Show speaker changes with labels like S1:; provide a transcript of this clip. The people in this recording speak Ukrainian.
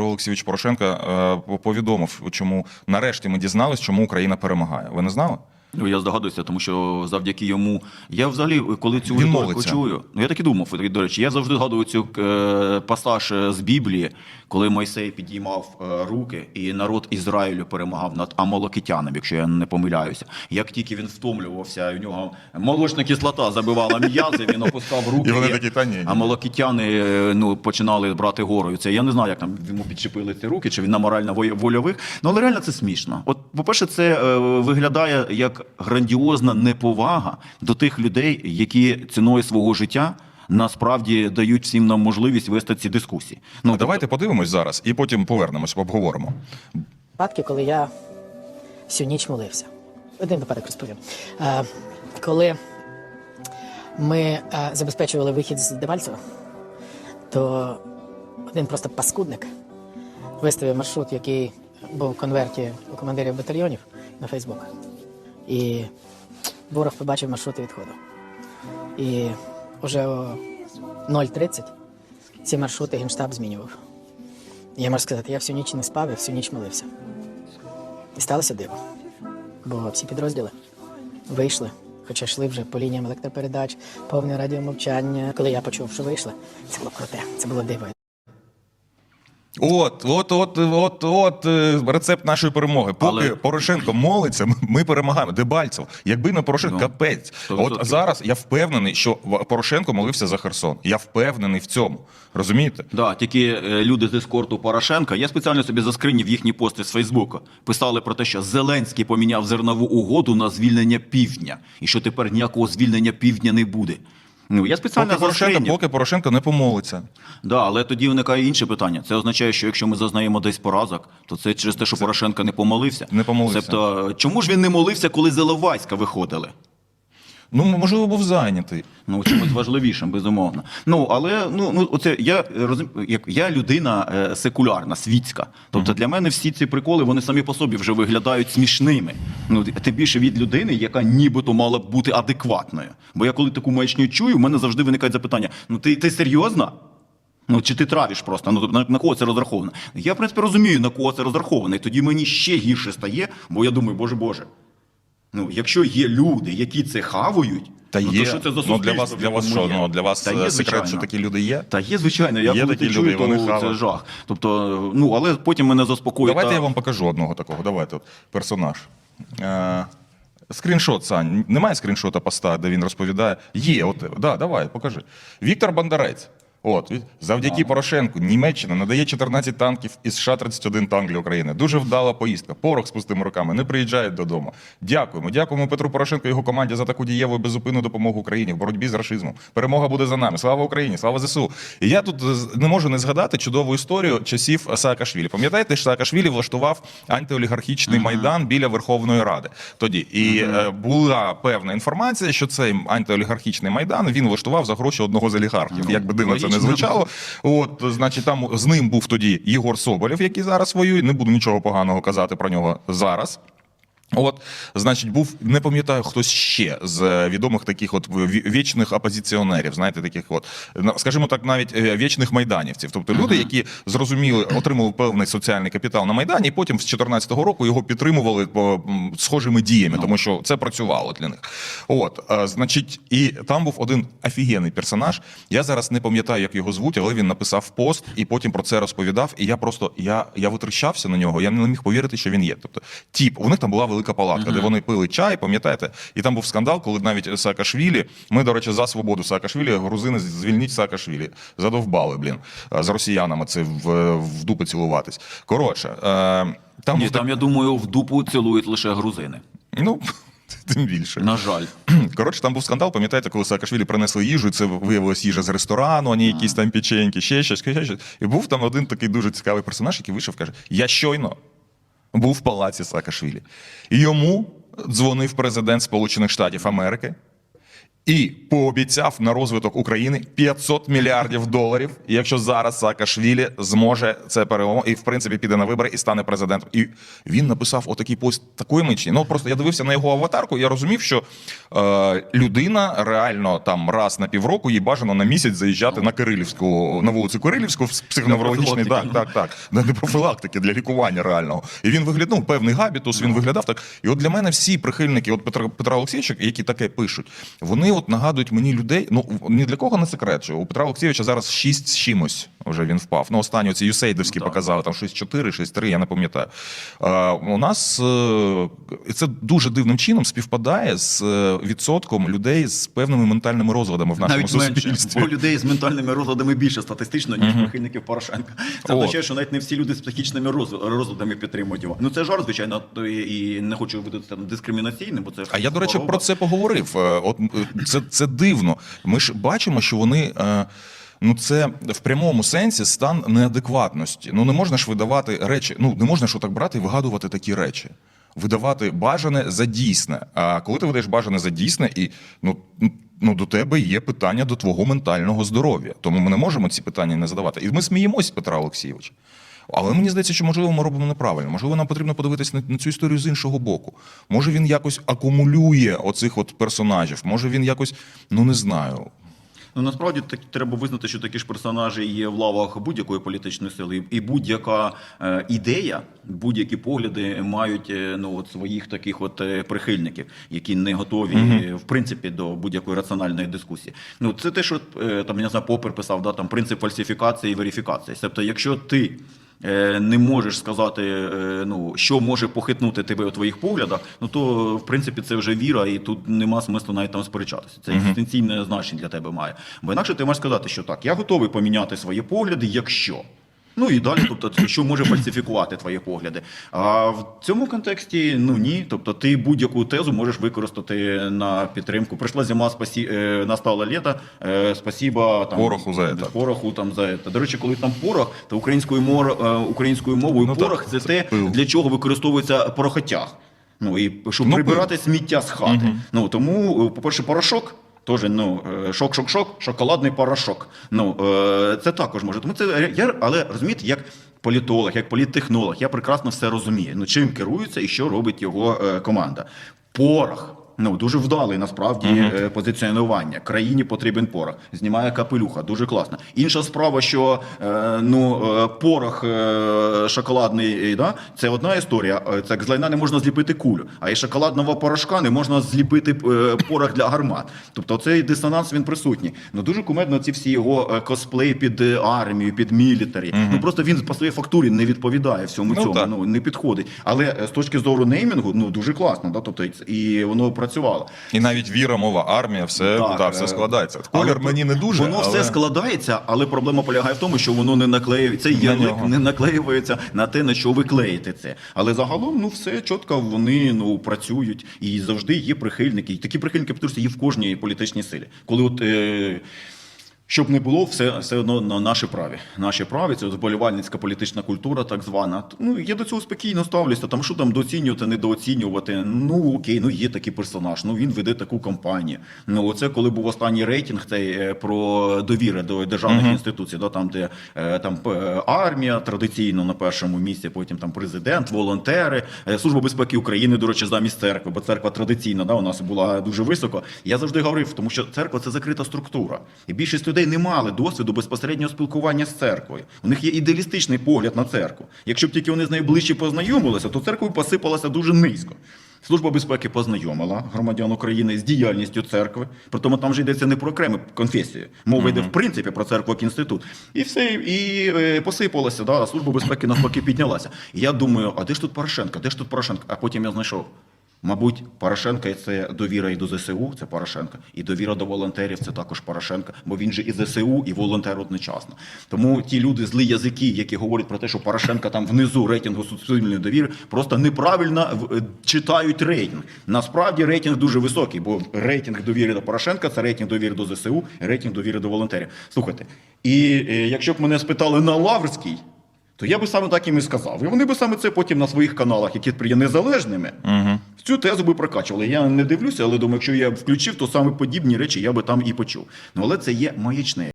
S1: Петро Олексійович Порошенко е, повідомив, чому нарешті ми дізналися, чому Україна перемагає. Ви не знали?
S2: Ну, я здогадуюся, тому що завдяки йому. Я взагалі, коли цю риторику чую, ну я так і думав, до речі, я завжди згадую цю е, пасаж е, з Біблії, коли Мойсей підіймав е, руки, і народ Ізраїлю перемагав над амалокитянами, якщо я не помиляюся. Як тільки він втомлювався, в нього молочна кислота забивала м'язи, він опускав руки.
S1: І вони такі, «Та ні, ні».
S2: Амалокитяни е, ну, починали брати горою. Це я не знаю, як там йому підчепили ці руки, чи він на морально-вольових. Ну, але реально це смішно. От, по-перше, це е, виглядає як грандіозна неповага до тих людей, які ціною свого життя насправді дають всім нам можливість вести ці дискусії. Ну,
S1: А давайте подивимось зараз і потім повернемось, обговоримо.
S3: випадки, коли я всю ніч молився. Один випадок розповім. Е, коли ми е, забезпечували вихід з Дебальцева, то один просто паскудник виставив маршрут, який був в конверті у командирів батальйонів на Фейсбук. І ворог побачив маршрут і відходу. І вже о 0.30 ці маршрути генштаб змінював. Я можу сказати, я всю ніч не спав і всю ніч молився. І сталося диво. Бо всі підрозділи вийшли, хоча йшли вже по лініям електропередач, повне радіомовчання. Коли я почув, що вийшли, це було круте, це було диво.
S1: От, от, от, от, от е, рецепт нашої перемоги. Поки
S2: Але-
S1: Порошенко молиться, ми- перемагаємо. Дебальцев. Якби не Порошенко,
S2: Ну,
S1: капець. От зараз я впевнений, що Порошенко молився за Херсон. Я впевнений в цьому. Розумієте?
S2: Да, тільки е, люди з ескорту Порошенка. Я спеціально собі заскринів їхні пости з Фейсбука. Писали про те, що Зеленський поміняв зернову угоду на звільнення півдня, і що тепер ніякого звільнення півдня не буде. Ну я спеціально
S1: Поки Порошенко, поки Порошенко не помолиться.
S2: Да, але тоді виникає інше питання. Це означає, що якщо ми зазнаємо десь поразок, то це через те, що Порошенко не помолився.
S1: Не помолився.
S2: Тобто, чому ж він не молився, коли з Іловайська виходили?
S1: Ну, можливо, був зайнятий.
S2: Ну, чимось важливішим, безумовно. Ну, але ну, ну оце я розум... як я людина е, секулярна, світська. Тобто для мене всі ці приколи вони самі по собі вже виглядають смішними. Ну, тим більше від людини, яка нібито мала б бути адекватною. Бо я коли таку маячню чую, в мене завжди виникає запитання: ну ти, ти серйозно? Ну, чи ти травиш просто? Ну, на, на кого це розраховано? Я, в принципі, розумію, на кого це розраховано. І тоді мені ще гірше стає, бо я думаю, боже Боже. Ну, якщо є люди, які це хавають,
S1: Та
S2: ну,
S1: є.
S2: то що це за
S1: ну, для вас, для вас що? Ну, для вас
S2: Та
S1: е,
S2: є,
S1: секрет, що такі люди є?
S2: Та є, звичайно, я
S1: Є
S2: коли
S1: такі
S2: це чую,
S1: люди, вони
S2: то це
S1: хавають.
S2: жах. Тобто, ну, але потім мене заспокоїть.
S1: Давайте
S2: та-
S1: я вам покажу одного такого. Давайте от, персонаж. Е, скріншот, Сань. Немає скріншота поста, де він розповідає. Є, от, да, давай, покажи. Віктор Бондарець. От, завдяки Порошенку Німеччина надає 14 танків із США 31 танк для України. Дуже вдала поїздка. Порох з пустими руками. Не приїжджають додому. Дякуємо. Дякуємо Петру Порошенку і його команді за таку дієву і безупинну допомогу Україні в боротьбі з рашизмом. Перемога буде за нами. Слава Україні! Слава ЗСУ! І я тут не можу не згадати чудову історію часів Саакашвілі. Пам'ятаєте, що Саакашвілі влаштував антиолігархічний майдан біля Верховної Ради тоді. І е, була певна інформація, що цей антиолігархічний майдан він влаштував за гроші одного з олігархів.
S2: Ну,
S1: Як би дивно це не звучало. От, значить, там з ним був тоді Єгор Соболєв, який зараз воює. Не буду нічого поганого казати про нього зараз. От, значить, був не пам'ятаю хтось ще з е, відомих таких от ві- вічних опозиціонерів, знаєте, таких от, ну, скажімо так, навіть е, вічних майданівців. Тобто люди, які зрозуміли, отримали певний соціальний капітал на майдані, і потім з 2014 року його підтримували по схожими діями, тому що це працювало для них. От, е, значить, і там був один офігенний персонаж. Я зараз не пам'ятаю, як його звуть, але він написав пост і потім про це розповідав. І я просто я, я витріщався на нього. Я не міг повірити, що він є. Тобто, тіп, у них там була велика палатка, де вони пили чай, пам'ятаєте? І там був скандал, коли навіть Саакашвілі, ми, до речі, за свободу Саакашвілі, грузини звільніть Саакашвілі. Задовбали, блін, з росіянами це в, в дупи цілуватись. Коротше, е, там
S2: Ні, там, я думаю, в дупу цілують лише грузини.
S1: ну. Тим більше.
S2: На жаль.
S1: Коротше, там був скандал, пам'ятаєте, коли Саакашвілі принесли їжу, і це виявилось їжа з ресторану, а не якісь там печеньки, ще щось, ще щось. І був там один такий дуже цікавий персонаж, який вийшов, каже: Я щойно був в палаці Саакашвілі. Йому дзвонив президент Сполучених Штатів Америки І пообіцяв на розвиток України 500 мільярдів доларів. І якщо зараз Саакашвілі зможе це перелом, і в принципі піде на вибори і стане президентом. І він написав отакий пост такої мечі. Ну просто я дивився на його аватарку. Я розумів, що е, людина реально там раз на півроку їй бажано на місяць заїжджати на Кирилівську на вулицю Кирилівську в психоневрологічний так, так, так. Для профілактики, для лікування реального. І він виглядав ну, певний габітус, він виглядав так. І от для мене всі прихильники от Петра, Петра Олексійовича, які таке пишуть, вони от нагадують мені людей. Ну ні для кого не секрет, що у Петра Олексійовича зараз шість з чимось вже він впав. Ну, останні ці юсейдовські
S2: Ну,
S1: показали, там щось 4, 6, 3, я не пам'ятаю. Е, у нас е, це дуже дивним чином співпадає з е, відсотком людей з певними ментальними розладами в нашому
S2: Навіть менше, бо людей з ментальними розладами більше статистично, ніж прихильників Порошенка. Це означає, що навіть не всі люди з психічними роз- розладами підтримують його. Ну це жарт, звичайно, і не хочу бути там дискримінаційним, бо це
S1: А я, до речі, про це поговорив. Е, От е, це, це дивно. Ми ж бачимо, що вони. е, Ну, це в прямому сенсі стан неадекватності. Ну не можна ж видавати речі. Ну не можна ж отак брати і вигадувати такі речі. Видавати бажане за дійсне. А коли ти видаєш бажане за дійсне, і ну, ну до тебе є питання до твого ментального здоров'я. Тому ми не можемо ці питання не задавати. І ми сміємось Петра Олексійовича. Але мені здається, що можливо ми робимо неправильно. Можливо, нам потрібно подивитися на, на цю історію з іншого боку. Може він якось акумулює оцих от персонажів. Може він якось, ну не знаю.
S2: Ну насправді так треба визнати, що такі ж персонажі є в лавах будь-якої політичної сили, І- будь-яка е, ідея, будь-які погляди мають е, ну от своїх таких от е, прихильників, які не готові е, в принципі до будь-якої раціональної дискусії. Ну це те, що е, там я не знаю, Попер писав, да там принцип фальсифікації і верифікації. Тобто, якщо ти не можеш сказати, е, ну що може похитнути тебе у твоїх поглядах, ну то в принципі це вже віра, і тут нема смислу навіть там сперечатися. Це екзистенційне значення для тебе має. Бо інакше ти можеш сказати, що так, я готовий поміняти свої погляди, якщо. Ну і далі, тобто, що може фальсифікувати твої погляди. А в цьому контексті ну ні. Тобто, ти будь-яку тезу можеш використати на підтримку. Прийшла зима, спасі... е, настало літо, е, спасіба там
S1: Пороху за це.
S2: пороху там за це. До речі, коли там порох, то українською мор е, українською мовою
S1: Ну, так,
S2: порох це
S1: це
S2: те,
S1: пил.
S2: для чого використовується порохотяг. Ну і щоб
S1: Ну,
S2: прибирати сміття з хати. Ну тому, е, по-перше, порошок. Теж ну е, шок, шок, шок, шоколадний порошок. Ну е, це також може. Тому це я, але розумієте, як політолог, як політтехнолог, я прекрасно все розумію. Ну чим керується і що робить його е, команда. Порох. Ну дуже вдалий насправді е, позиціонування. Країні потрібен порох. Знімає капелюха, дуже класно. Інша справа, що е, ну е, порох шоколадний, да, це одна історія. Це з лайна не можна зліпити кулю, а із шоколадного порошка не можна зліпити порох для гармат. Тобто цей дисонанс він присутній. Ну дуже кумедно ці всі його косплеї під армію, під мілітарі. Ну просто він по своїй фактурі не відповідає всьому
S1: Ну,
S2: цьому.
S1: так.
S2: Ну не підходить. Але з точки зору неймінгу, ну дуже класно. Да? Тобто і воно працювало.
S1: І навіть віра, мова, армія, все,
S2: Так,
S1: та, все
S2: е,
S1: складається. Колір
S2: Але
S1: мені не дуже.
S2: Воно
S1: але...
S2: все складається, але проблема полягає в тому, що воно не наклеюється. Цей
S1: На
S2: ярлик не наклеюється на те, на що ви клеїте це. Але загалом, ну все чітко вони ну працюють і завжди є прихильники. І такі прихильники є в кожній політичній силі. Коли от. Е- щоб не було, все, все одно на наші праві. Наші праві це вболівальницька політична культура, так звана. Ну я до цього спокійно ставлюся. Там що там доцінювати, недооцінювати. Ну окей, ну є такий персонаж. Ну він веде таку кампанію. Ну оце коли був останній рейтинг, цей е, про довіри до державних інституцій, да, там де е, там е, армія традиційно на першому місці, потім там президент, волонтери, служба безпеки України, до речі, замість церкви, бо церква традиційно да, у нас була дуже високо. Я завжди говорив, тому що церква це закрита структура, і більшість людей не мали досвіду безпосереднього спілкування з церквою. У них є ідеалістичний погляд на церкву. Якщо б тільки вони з нею ближче познайомилися, то церква посипалася дуже низько. Служба безпеки познайомила громадян України з діяльністю церкви. Притому там вже йдеться не про окремі конфесії. Мова йде в принципі про церкву як інститут. І все, і е, посипалося. Да, служба безпеки навпаки піднялася. І я думаю, а де ж тут Порошенко? Де ж тут Порошенко? А потім я знайшов. Мабуть, Порошенка це довіра і до ЗСУ, це Порошенка, і довіра до волонтерів це також Порошенка, бо він же і ЗСУ, і волонтер одночасно. Тому ті люди злі язики, які говорять про те, що Порошенка там внизу рейтингу суспільної довіри, просто неправильно е, читають рейтинг. Насправді рейтинг дуже високий, бо рейтинг довіри до Порошенка це рейтинг довіри до ЗСУ, рейтинг довіри до волонтерів. Слухайте, і е, якщо б мене спитали на Лаврський. То я би саме так їм і сказав. І вони би саме це потім на своїх каналах, які є незалежними, цю тезу би прокачували. Я не дивлюся, але думаю, якщо я включив, то саме подібні речі я би там і почув. Ну але це є маячне.